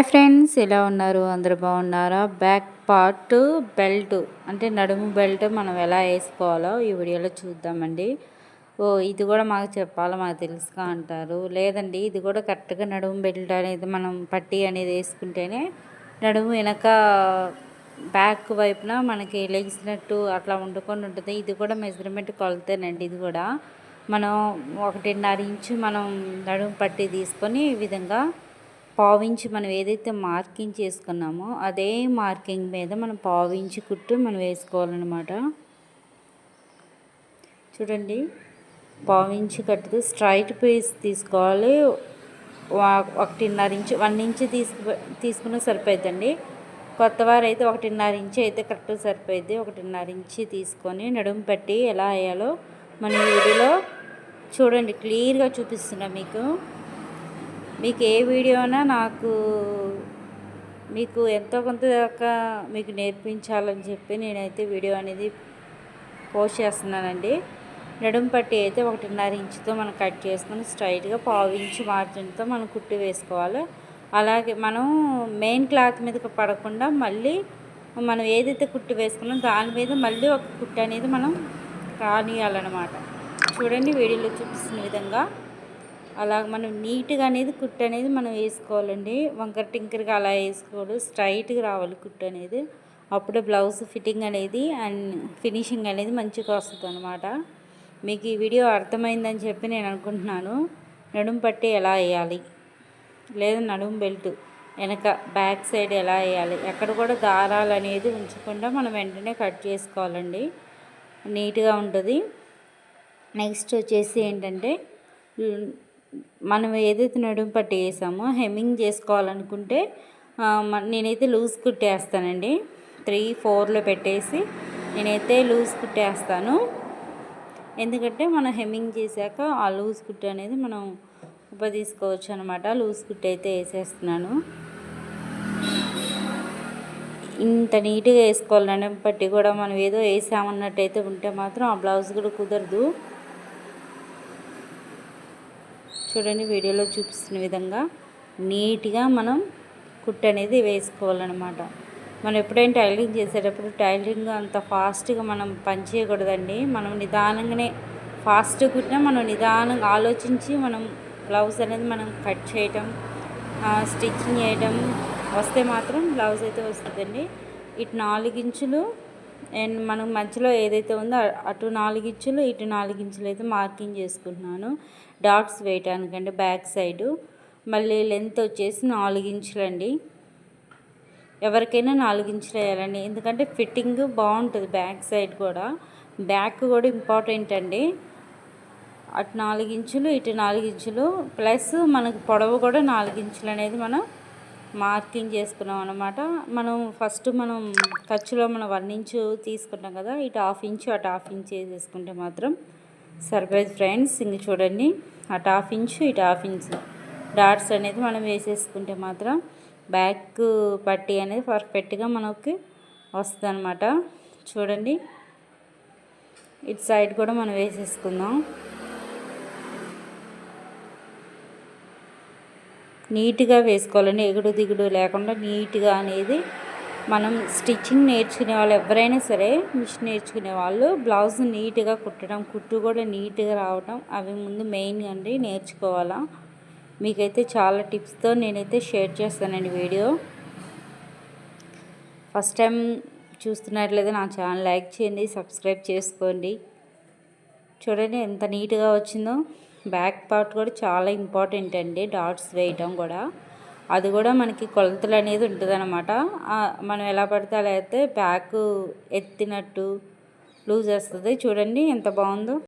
Hi friends ఎలా ఉన్నారు? అందరు బాగున్నారా? బ్యాక్ పార్ట్ బెల్ట్ అంటే నడుము బెల్ట్ మనం ఎలా వేసుకోవాలో ఈ వీడియోలో చూద్దామండి. ఓ ఇది కూడా మాకు చెప్పాలో మాకు తెలుసుగా అంటారు. లేదండి ఇది కూడా కరెక్ట్గా నడుము బెల్ట్ అనేది మనం పట్టి అనేది వేసుకుంటేనే నడుము వెనక బ్యాక్ వైపున మనకి లెగిసినట్టు అట్లా వండుకొని ఉంటుంది. ఇది కూడా మెజర్మెంట్ కొలతేనండి ఇది కూడా. మనం ఒకటిన్నర ఇంచు మనం నడుము పట్టి తీసుకొని ఈ విధంగా పావించి మనం ఏదైతే మార్కింగ్ చేసుకున్నామో అదే మార్కింగ్ మీద మనం పావించి కుట్టు మనం వేసుకోవాలన్నమాట. చూడండి పావించి కట్టుతూ స్ట్రైట్ పీస్ తీసుకోవాలి. ఒకటిన్నర ఇంచు వన్ ఇంచు తీసుకు తీసుకున్న సరిపోద్దండి కొత్త వారైతే అయితే ఒకటిన్నర ఇంచు అయితే కరెక్ట్ సరిపోయింది ఒకటిన్నర ఇంచు తీసుకొని నడుము పెట్టి ఎలా వేయాలో మన వీడియోలో చూడండి క్లియర్గా చూపిస్తున్నా మీకు. మీకు ఏ వీడియోనా నాకు మీకు ఎంతో కొంత దాకా మీకు నేర్పించాలని చెప్పి నేనైతే వీడియో అనేది పోస్ట్ చేస్తున్నానండి. నడుం పట్టి అయితే ఒకటిన్నర ఇంచుతో మనం కట్ చేసుకొని స్ట్రైట్గా పావు ఇంచు మార్జిన్తో మనం కుట్టి వేసుకోవాలి. అలాగే మనం మెయిన్ క్లాత్ మీద పడకుండా మళ్ళీ మనం ఏదైతే కుట్టి వేసుకున్నాం దాని మీద మళ్ళీ ఒక కుట్టు అనేది మనం రానియాలన్నమాట చూడండి వీడియోలో చూపిస్తున్న విధంగా. అలా మనం నీట్గా అనేది కుట్టు అనేది మనం వేసుకోవాలండి. వంకర టింకర్గా అలా వేసుకోవాలి స్ట్రైట్గా రావాలి కుట్టు అనేది. అప్పుడే బ్లౌజ్ ఫిట్టింగ్ అనేది అండ్ ఫినిషింగ్ అనేది మంచిగా వస్తుంది అనమాట మీకు ఈ వీడియో అర్థమైందని చెప్పి నేను అనుకుంటున్నాను. నడుము పట్టి ఎలా వేయాలి? లేదా నడుము బెల్ట్ వెనక బ్యాక్ సైడ్ ఎలా వేయాలి? ఎక్కడ కూడా దారాలు అనేది ఉంచకుండా మనం వెంటనే కట్ చేసుకోవాలండి. నీట్గా ఉంటుంది. నెక్స్ట్ వచ్చేసి ఏంటంటే మనం ఏదైతే నడుము పట్టి వేసామో హెమ్మింగ్ చేసుకోవాలనుకుంటే నేనైతే లూజ్ కుట్టేస్తానండి. త్రీ ఫోర్లో పెట్టేసి నేనైతే లూజ్ కుట్టేస్తాను. ఎందుకంటే మనం హెమ్మింగ్ చేశాక ఆ లూజ్ కుట్టు అనేది మనం ఉప తీసుకోవచ్చు అనమాట లూజ్ కుట్టు అయితే వేసేస్తున్నాను. ఇంత నీట్గా వేసుకోవాలి. నడుము పట్టి కూడా మనం ఏదో వేసామన్నట్టయితే ఉంటే మాత్రం ఆ బ్లౌజ్ కూడా కుదరదు. చూడండి వీడియోలో చూపిస్తున్న విధంగా నీట్గా మనం కుట్ అనేది వేసుకోవాలన్నమాట. మనం ఎప్పుడైనా టైలరింగ్ చేసేటప్పుడు టైలరింగ్ అంత ఫాస్ట్గా మనం పని చేయకూడదండి. మనం నిదానంగానే ఫాస్ట్ కుట్టినా మనం నిదానంగా ఆలోచించి మనం బ్లౌజ్ అనేది మనం కట్ చేయటం స్టిచ్చింగ్ చేయడం వస్తే మాత్రం బ్లౌజ్ అయితే వస్తుందండి. ఇటు నాలుగించులు అండ్ మనం మధ్యలో ఏదైతే ఉందో అటు నాలుగించులు ఇటు నాలుగించులు అయితే మార్కింగ్ చేసుకుంటున్నాను. డాట్స్ వేయటానికండి బ్యాక్ సైడు. మళ్ళీ లెంత్ వచ్చేసి నాలుగించులండి ఎవరికైనా నాలుగు ఇంచులు వేయాలండి. ఎందుకంటే ఫిట్టింగ్ బాగుంటుంది బ్యాక్ సైడ్ కూడా. బ్యాక్ కూడా ఇంపార్టెంట్ అండి. అటు నాలుగు ఇంచులు ఇటు నాలుగు ఇంచులు. ప్లస్ మనకు పొడవు కూడా నాలుగు ఇంచులు అనేది మనం మార్కింగ్ చేసుకున్నాం అనమాట మనం ఫస్ట్ మనం ఖర్చులో మనం వన్ ఇంచు తీసుకుంటాం కదా ఇటు హాఫ్ ఇంచు అటు హాఫ్ ఇంచ్ వేసేసుకుంటే మాత్రం సర్ప్రైజ్ ఫ్రెండ్స్ ఇంక చూడండి అటు హాఫ్ ఇంచు ఇటు హాఫ్ ఇంచు డాట్స్ అనేది మనం వేసేసుకుంటే మాత్రం బ్యాక్ పట్టి అనేది పర్ఫెక్ట్గా మనకి వస్తుంది అనమాట చూడండి ఇటు సైడ్ కూడా మనం వేసేసుకుందాం. నీట్గా వేసుకోవాలండి. ఎగుడు దిగుడు లేకుండా నీట్గా అనేది మనం స్టిచ్చింగ్ నేర్చుకునే వాళ్ళు ఎవరైనా సరే మిషన్ నేర్చుకునే వాళ్ళు బ్లౌజ్ నీట్గా కుట్టడం కుట్టు కూడా నీట్గా రావడం అవి ముందు మెయిన్ అండి నేర్చుకోవాలా. మీకైతే చాలా టిప్స్తో నేనైతే షేర్ చేస్తానండి వీడియో. ఫస్ట్ టైం చూస్తున్నట్లయితే నా ఛానల్ లైక్ చేయండి సబ్స్క్రైబ్ చేసుకోండి. చూడండి ఎంత నీట్గా వచ్చిందో. బ్యాక్ పార్ట్ కూడా చాలా ఇంపార్టెంట్ అండి డాట్స్ వేయటం కూడా. అది కూడా మనకి కొలతలు అనేది ఉంటుందన్నమాట. మనం ఎలా పడితే అలా అయితే బ్యాక్ ఎత్తినట్టు లూజ్ వస్తుంది. చూడండి ఎంత బాగుందో.